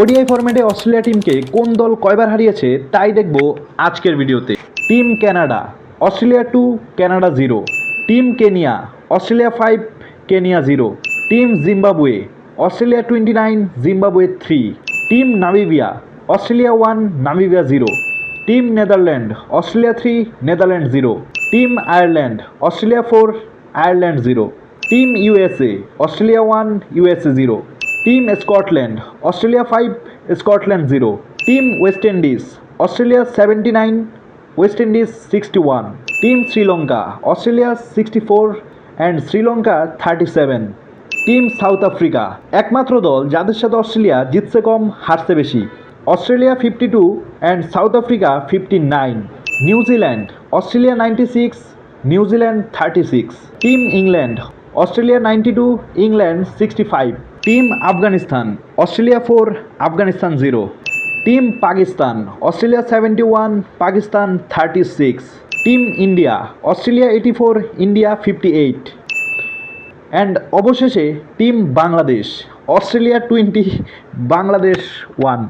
ODI ফরম্যাটে Australia টিমকে কোন দল কয়বার হারিয়েছে, তাই দেখব আজকের ভিডিওতে। Team Canada Australia two Canada zero team Kenya Australia five Kenya zero team Zimbabwe Australia twenty nine Zimbabwe three team Namibia Australia one Namibia zero team Netherland Australia three Netherland zero team Ireland Australia four Ireland zero team USA Australia one USA zero team Scotland Australia five Scotland zero team West Indies Australia seventy nine West Indies sixty one team Sri Lanka Australia sixty four and Sri Lanka thirty seven team South Africa একমাত্র দল যাদের সাথে Australia জিতছে কম, হারছে বেশি। Australia fifty two and South Africa fifty nine New Zealand Australia ninety six New Zealand thirty six team England Australia ninety two England sixty five team Afghanistan Australia four Afghanistan zero team Pakistan Australia seventy one Pakistan thirty six team India Australia eighty four India fifty eight and অবশেষে team Bangladesh Australia twenty Bangladesh one